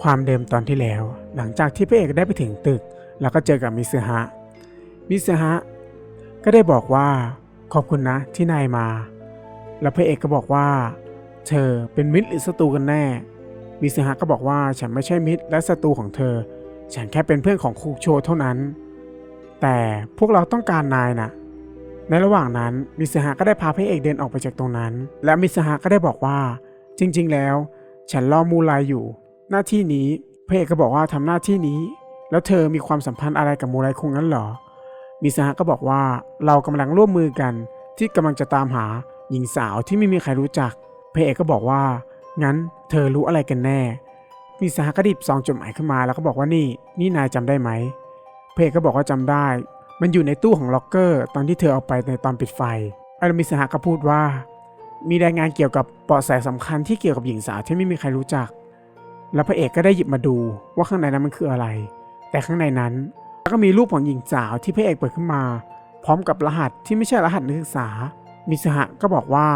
ความเดิมตอนที่แล้ว หลังจากที่พระเอกได้ไปถึงตึก แล้วก็เจอกับมิซึฮะ มิซึฮะก็ได้บอกว่าขอบคุณนะที่นายมา แล้วพระเอกก็บอกว่า เธอเป็นมิตรหรือศัตรูกันแน่ มิซึฮะก็บอกว่าฉันไม่ใช่มิตรและศัตรูของเธอ ฉันแค่เป็นเพื่อนของคุกโชเท่านั้น แต่พวกเราต้องการนายนะในระหว่างนั้นมิซึฮะก็ได้พาพระเอกเดินออกไปจากตรงนั้น และมิซึฮะก็ได้บอกว่า จริง ๆ แล้ว ฉันรอมูลายอยู่ หน้าที่นี้พระเอกก็บอกว่าทำหน้าที่นี้ แล้วเธอมีความสัมพันธ์อะไรกับมูลายคงงั้นเหรอ มิซึฮะก็บอกว่าเรากำลังร่วมมือกันที่กำลังจะตามหาหญิงสาวที่ไม่มีใครรู้จัก พระเอกก็บอกว่า งั้นเธอรู้อะไรกันแน่ มิซึฮะก็ดิบซองจดหมายขึ้นมาแล้วก็บอกว่านี่ นี่นายจำได้ไหมพระเอกก็บอกว่าจำได้ มันอยู่ในตู้ของล็อกเกอร์ ตอนที่เธอเอาไปในตอนปิดไฟแล้มิซึฮะก็พูดว่า มีรายงานเกี่ยวกับเบาะแสสำคัญที่เกี่ยวกับหญิงสาวที่ไม่มีใครรู้จัก แล้วพระเอกก็ได้หยิบมาดูว่าข้างในนั้นมันคืออะไร แต่ข้างในนั้นก็มีรูปของหญิงสาวที่พระเอกเปิดขึ้นมา พร้อมกับรหัสที่ไม่ใช่รหัสนักศึกษา มิสหะก็บอกว่า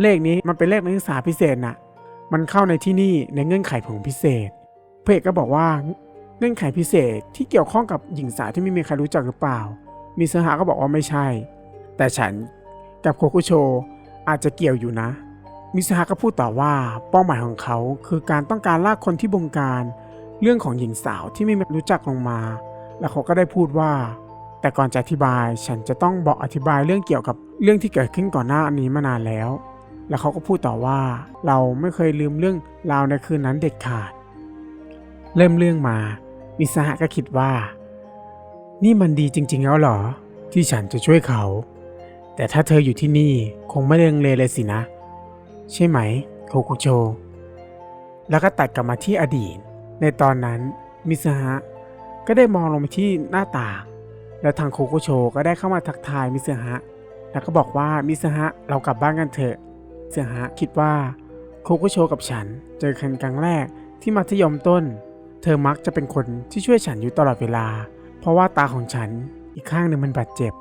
เลขนี้มันเป็นเลขนักศึกษาพิเศษน่ะ มันเข้าในที่นี่ในเงื่อนไขของพิเศษ พระเอกก็บอกว่าเงื่อนไขพิเศษที่เกี่ยวข้องกับหญิงสาวที่ไม่มีใครรู้จักหรือเปล่า มิสหะก็บอกว่าไม่ใช่ แต่ฉันกับโคคุโช อาจจะเกี่ยวอยู่นะ มิสหะก็พูดต่อว่าเป้าหมายของเขาคือการต้องการลากคนที่บงการ เรื่องของหญิงสาวที่ไม่รู้จักลงมา แล้วเขาก็ได้พูดว่า แต่ก่อนจะอธิบายฉันจะต้องบอกอธิบายเรื่องเกี่ยวกับเรื่องที่เกิดขึ้นก่อนหน้านี้มานานแล้ว แล้วเขาก็พูดต่อว่า เราไม่เคยลืมเรื่องราวในคืนนั้นเด็ดขาด เริ่มเรื่องมา มิสหะก็คิดว่า นี่มันดีจริง ๆ แล้วหรอ ที่ฉันจะช่วยเขา แต่ถ้าเธออยู่ที่นี่คงไม่ได้ลังเลเลยสินะ ใช่ไหมโคคุโช แล้วก็ตัดกลับมาที่อดีต ในตอนนั้นมิสหะก็ได้มองลงไปที่หน้าต่าง แล้วทางโคคุโชก็ได้เข้ามาทักทายมิสหะแล้วก็บอกว่ามิสหะเรากลับบ้านกันเถอะมิสหะคิดว่าโคคุโชกับฉันเจอกันครั้งแรกที่มัธยมต้น เธอมักจะเป็นคนที่ช่วยฉันอยู่ตลอดเวลา เพราะว่าตาของฉันอีกข้างหนึ่งมันบาดเจ็บ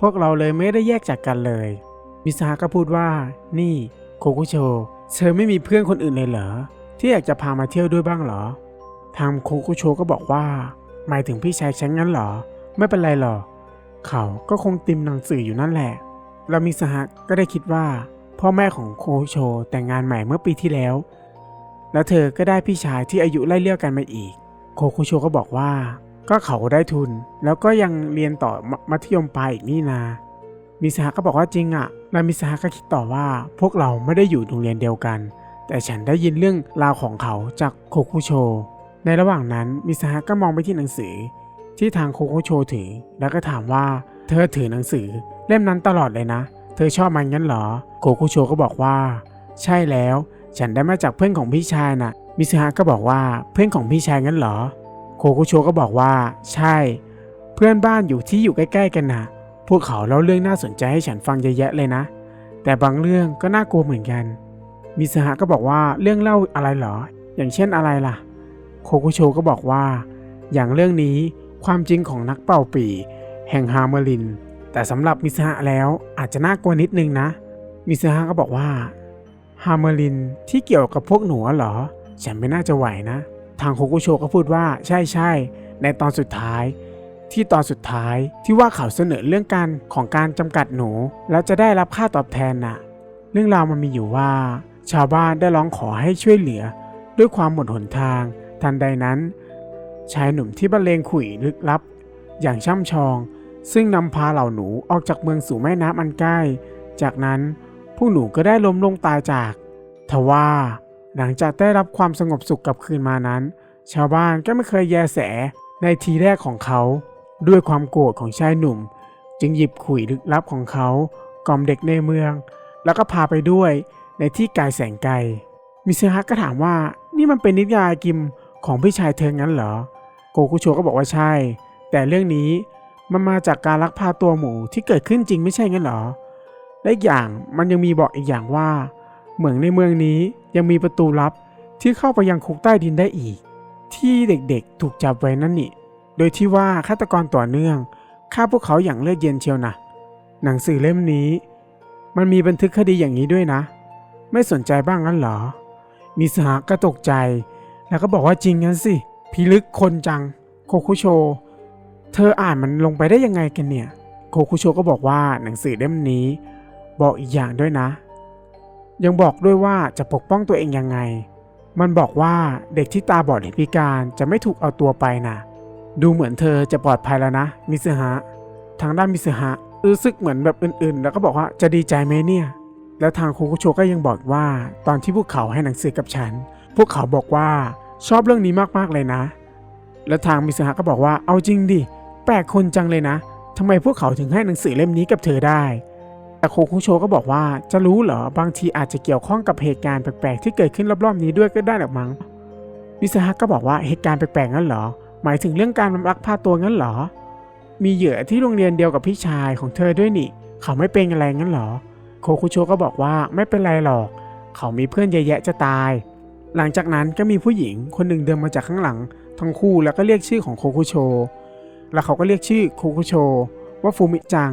พวกเราเลยไม่ได้แยกจากกันเลย มิสหะก็พูดว่า นี่โคคุโช เธอไม่มีเพื่อนคนอื่นเลยเหรอ ที่อยากจะพามาเที่ยวด้วยบ้างเหรอ ทางโคคุโชก็บอกว่า หมายถึงพี่ชายฉันงั้นเหรอ ไม่เป็นไรหรอก เขาก็คงติมหนังสืออยู่นั่นแหละแล้วมิสหก็ได้คิดว่า พ่อแม่ของโคคุโชแต่งงานใหม่เมื่อปีที่แล้ว แล้วเธอก็ได้พี่ชายที่อายุไล่เลี่ยกันมาอีก โคคุโชก็บอกว่า ก็เขาได้ทุน แล้วก็ยังเรียนต่อมัธยมปลายอีกนี่นา มิสหะก็บอกว่าจริงอะ่ะแล้วมิสหะก็คิดต่อว่า พวกเราไม่ได้อยู่โรงเรียนเดียวกัน แต่ฉันได้ยินเรื่องราวของเขาจากโคคุโช ในระหว่างนั้นมิสหะก็มองไปที่หนังสือ ที่ทางโคคุโชถือ แล้วก็ถามว่า เธอถือหนังสือ เล่มนั้นตลอดเลยนะ เธอชอบมันงั้นเหรอ โคคุโชก็บอกว่า ใช่แล้ว ฉันได้มาจากเพื่อนของพี่ชายน่ะมิสหะก็บอกว่าเพื่อนของพี่ชายงั้นเหรอ โคคุโชก็บอกว่า ใช่ เพื่อนบ้านอยู่ที่อยู่ใกล้ ๆ กันนะพวกเขาเล่าเรื่องน่าสนใจให้ฉันฟังเยอะแยะเลยนะ แต่บางเรื่องก็น่ากลัวเหมือนกัน มิสหะก็บอกว่าเรื่องเล่าอะไรเหรอ อย่างเช่นอะไรล่ะ โคคุโชก็บอกว่า อย่างเรื่องนี้ความจริงของนักเป่าปีแห่งฮาร์เมลิน แต่สำหรับมิสหะแล้วอาจจะน่ากลัวนิดนึงนะ มิสหะก็บอกว่าฮาร์เมลินที่เกี่ยวกับพวกหนูเหรอ ฉันไม่น่าจะไหวนะ ทางโคคุโชก็พูดว่าใช่ใช่ในตอนสุดท้าย ที่ตอนสุดท้ายที่ว่าเขาเสนอเรื่องการของการจำกัดหนู แล้วจะได้รับค่าตอบแทนน่ะ เรื่องราวมันมีอยู่ว่า ชาวบ้านได้ร้องขอให้ช่วยเหลือ ด้วยความหมดหนทาง ทันใดนั้น ชายหนุ่มที่บรรเลงขุยลึกลับ อย่างช่ำชอง ซึ่งนำพาเหล่าหนูออกจากเมืองสู่แม่น้ำอันใกล้ จากนั้นพวกหนูก็ได้ล้มลงตายจาก ทว่า หลังจากได้รับความสงบสุขกลับคืนมานั้น ชาวบ้านก็ไม่เคยแยแสในทีแรกของเขา ด้วยความโกรธของชายหนุ่ม จึงหยิบขุยลึกลับของเขากล่อมเด็กในเมือง แล้วก็พาไปด้วยในที่ไกลแสงไกล มิเซฮะก็ถามว่านี่มันเป็นนิยายกิมของพี่ชายเธองั้นเหรอ โกคุโชก็บอกว่าใช่ แต่เรื่องนี้มันมาจากการลักพาตัวหมูที่เกิดขึ้นจริงไม่ใช่งั้นเหรอ และอย่างมันยังมีบอกอีกอย่างว่า เหมืองในเมืองนี้ ยังมีประตูลับที่เข้าไปยังคุกใต้ดินได้อีก ที่เด็กๆถูกจับไว้นั่นนี่ โดยที่ว่าฆาตกรต่อเนื่องฆ่าพวกเขาอย่างเลือดเย็นเชียวนะ หนังสือเล่มนี้ มันมีบันทึกคดีอย่างนี้ด้วยนะ ไม่สนใจบ้างงั้นเหรอมิสหะก็ตกใจ แล้วก็บอกว่าจริงงั้นสิ พิลึกคนจัง โคคุโช เธออ่านมันลงไปได้ยังไงกันเนี่ย โคคุโชก็บอกว่าหนังสือเล่มนี้ บอกอีกอย่างด้วยนะ ยังบอกด้วยว่าจะปกป้องตัวเองยังไง มันบอกว่าเด็กที่ตาบอดหรือพิการจะไม่ถูกเอาตัวไปนะ ดูเหมือนเธอจะปลอดภัยแล้วนะ มิสหะทางด้านมิสหะรู้สึกเหมือนแบบอื่นๆ แล้วก็บอกว่าจะดีใจไหมเนี่ย แล้วทางโคคุโชก็ยังบอกว่า ตอนที่พวกเขาให้หนังสือกับฉัน พวกเขาบอกว่าชอบเรื่องนี้มากๆเลยนะ แล้วทางมิสหะก็บอกว่าเอาจริงดิ แปลกคนจังเลยนะทำไมพวกเขาถึงให้หนังสือเล่มนี้กับเธอได้ แต่โคคุโชก็บอกว่าจะรู้เหรอบางทีอาจจะเกี่ยวข้องกับเหตุการณ์แปลกๆที่เกิดขึ้นรอบๆนี้ด้วยก็ได้หรอกมั้งมิสหะก็บอกว่าเหตุการณ์แปลกๆงั้นเหรอ หมายถึงเรื่องการลักพาตัวงั้นเหรอ มีเหยื่อที่โรงเรียนเดียวกับพี่ชายของเธอด้วยนี่ เขาไม่เป็นอะไรงั้นเหรอ โคคุโชก็บอกว่าไม่เป็นไรหรอก เขามีเพื่อนเยอะแยะจะตาย หลังจากนั้นก็มีผู้หญิงคนหนึ่งเดินมาจากข้างหลัง ทั้งคู่แล้วก็เรียกชื่อของโคคุโช แล้วเขาก็เรียกชื่อโคคุโชว่าฟูมิจัง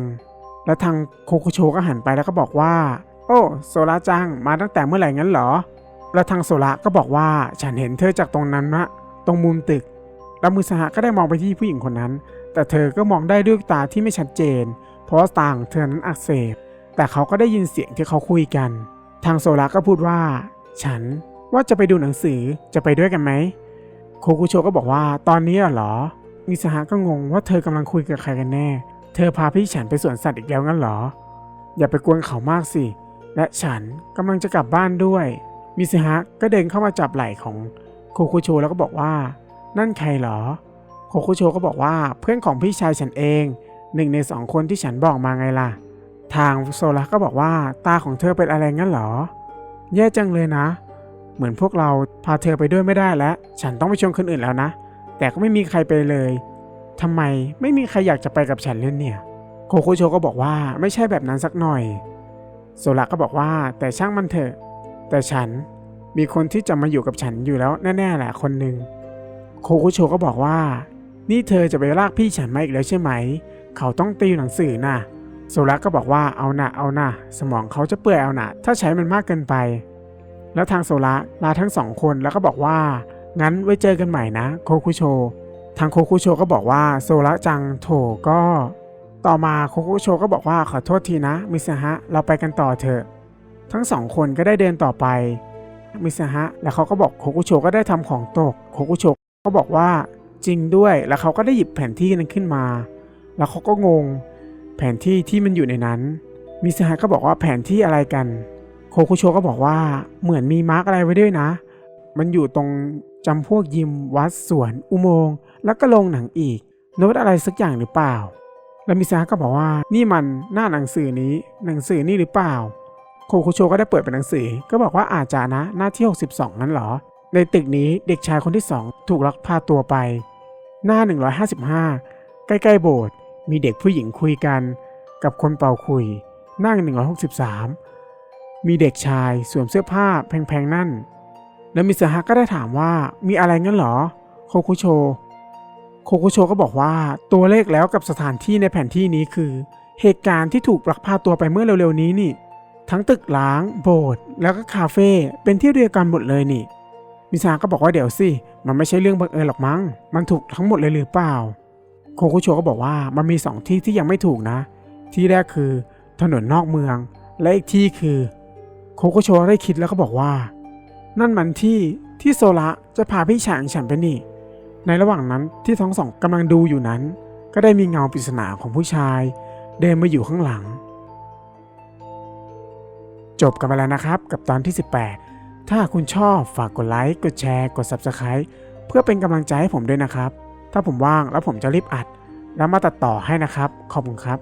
แล้วทางโคคุโชก็หันไปแล้วก็บอกว่า โอ้โซระจังมาตั้งแต่เมื่อไหร่งั้นเหรอ แล้วทางโซระก็บอกว่าฉันเห็นเธอจากตรงนั้นนะตรงมุมตึก แล้วมือสหก็ได้มองไปที่ผู้หญิงคนนั้น แต่เธอก็มองได้ด้วยตาที่ไม่ชัดเจน เพราะว่าตาของเธอนั้นอักเสบ แต่เขาก็ได้ยินเสียงที่เขาคุยกัน ทางโซระก็พูดว่า ฉันว่าจะไปดูหนังสือจะไปด้วยกันไหมโคคุโชก็บอกว่าตอนนี้เหรอมิสหก็งงว่าเธอกำลังคุยกับใครกันแน่ เธอพาพี่ฉันไปสวนสัตว์อีกแล้วงั้นเหรอ อย่าไปกวนเขามากสิ และฉันกำลังจะกลับบ้านด้วย มิสหะก็เดินเข้ามาจับไหล่ของโคคุโชแล้วก็บอกว่า นั่นใครเหรอ โคคุโชก็บอกว่าเพื่อนของพี่ชายฉันเองหนึ่งในสองคนที่ฉันบอกมาไงล่ะ ทางโซล่าก็บอกว่าตาของเธอเป็นอะไรงั้นเหรอ แย่จังเลยนะ เหมือนพวกเราพาเธอไปด้วยไม่ได้แล้ว ฉันต้องไปชวนคนอื่นแล้วนะ แต่ก็ไม่มีใครไปเลย ทำไมไม่มีใครอยากจะไปกับฉันเลยเนี่ย โคโคโชก็บอกว่าไม่ใช่แบบนั้นสักหน่อย โซล่าก็บอกว่าแต่ช่างมันเถอะ แต่ฉันมีคนที่จะมาอยู่กับฉันอยู่แล้วแน่ๆแหละคนหนึ่งโคคุโชก็บอกว่า นี่เธอจะไปลากพี่ฉันมาอีกแล้วใช่ไหม เขาต้องติวหนังสือน่ะโซระก็บอกว่าเอานะเอานะสมองเขาจะเปื่อยเอานะถ้าใช้มันมากเกินไป แล้วทางโซระลาทั้งสองคนแล้วก็บอกว่า งั้นไว้เจอกันใหม่นะ โคคุโช ทางโคคุโชก็บอกว่าโซระจังโถก็ ต่อมาโคคุโชก็บอกว่าขอโทษทีนะ มิสฮะเราไปกันต่อเถอะ ทั้งสองคนก็ได้เดินต่อไป มิสฮะแล้วเขาก็บอกโคคุโชก็ได้ทำของตกโคคุโชก็บอกว่าจริงด้วยแล้วเขาก็ได้หยิบแผนที่นั้นขึ้นมา แล้วเขาก็งง แผนที่ที่มันอยู่ในนั้น มิสฮะก็บอกว่าแผนที่อะไรกัน โคคุโชก็บอกว่าเหมือนมีมาร์กอะไรไว้ด้วยนะ มันอยู่ตรง จำพวกยิมวัดสวน อุโมงค์แล้วก็โรงหนังอีก โน้ตอะไรสักอย่างหรือเปล่า แล้วมิสฮะก็บอกว่านี่มันหน้าหนังสือนี้ หนังสือนี่หรือเปล่า โคคุโชก็ได้เปิดเป็นหนังสือ ก็บอกว่าอาจจะนะหน้าที่ 62 นั้นหรอ ในตึกนี้เด็กชายคนที่สองถูกลักพาตัวไป หน้า 155 ใกล้ๆโบสถ์มีเด็กผู้หญิงคุยกัน กับคนเป่าคุยหน้า163 มีเด็กชายสวมเสื้อผ้าแพงๆนั่น แล้วมิสฮะก็ได้ถามว่ามีอะไรงั้นเหรอ โคคุโช โคคุโชก็บอกว่าตัวเลขแล้วกับสถานที่ในแผนที่นี้คือ เหตุการณ์ที่ถูกลักพาตัวไปเมื่อเร็วๆนี้นี่ ทั้งตึกล้าง โบสถ์แล้วก็คาเฟ่เป็นที่เดียวกันหมดเลยนี่ มิซาก็บอกว่าเดี๋ยวสิมันไม่ใช่เรื่องบังเอิญหรอกมั้ง มันถูกทั้งหมดเลยหรือเปล่า โคคุโชก็บอกว่ามันมีสองที่ที่ยังไม่ถูกนะ ที่แรกคือ ถนนนอกเมือง และอีกที่คือ โคคุโชได้คิดแล้วก็บอกว่า นั่นมันที่ที่โซระจะพาพี่ชายของฉันไปนี่ ในระหว่างนั้นที่ทั้งสองกำลังดูอยู่นั้น ก็ได้มีเงาปริศนาของผู้ชาย เดินมาอยู่ข้างหลัง จบกันไปแล้วนะครับกับตอนที่ 18 ถ้าคุณชอบฝากกดไลค์กดแชร์ กด Subscribe เพื่อเป็นกำลังใจให้ผมด้วยนะครับ ถ้าผมว่างแล้วผมจะรีบอัด แล้วมาตัดต่อให้นะครับ ขอบคุณครับ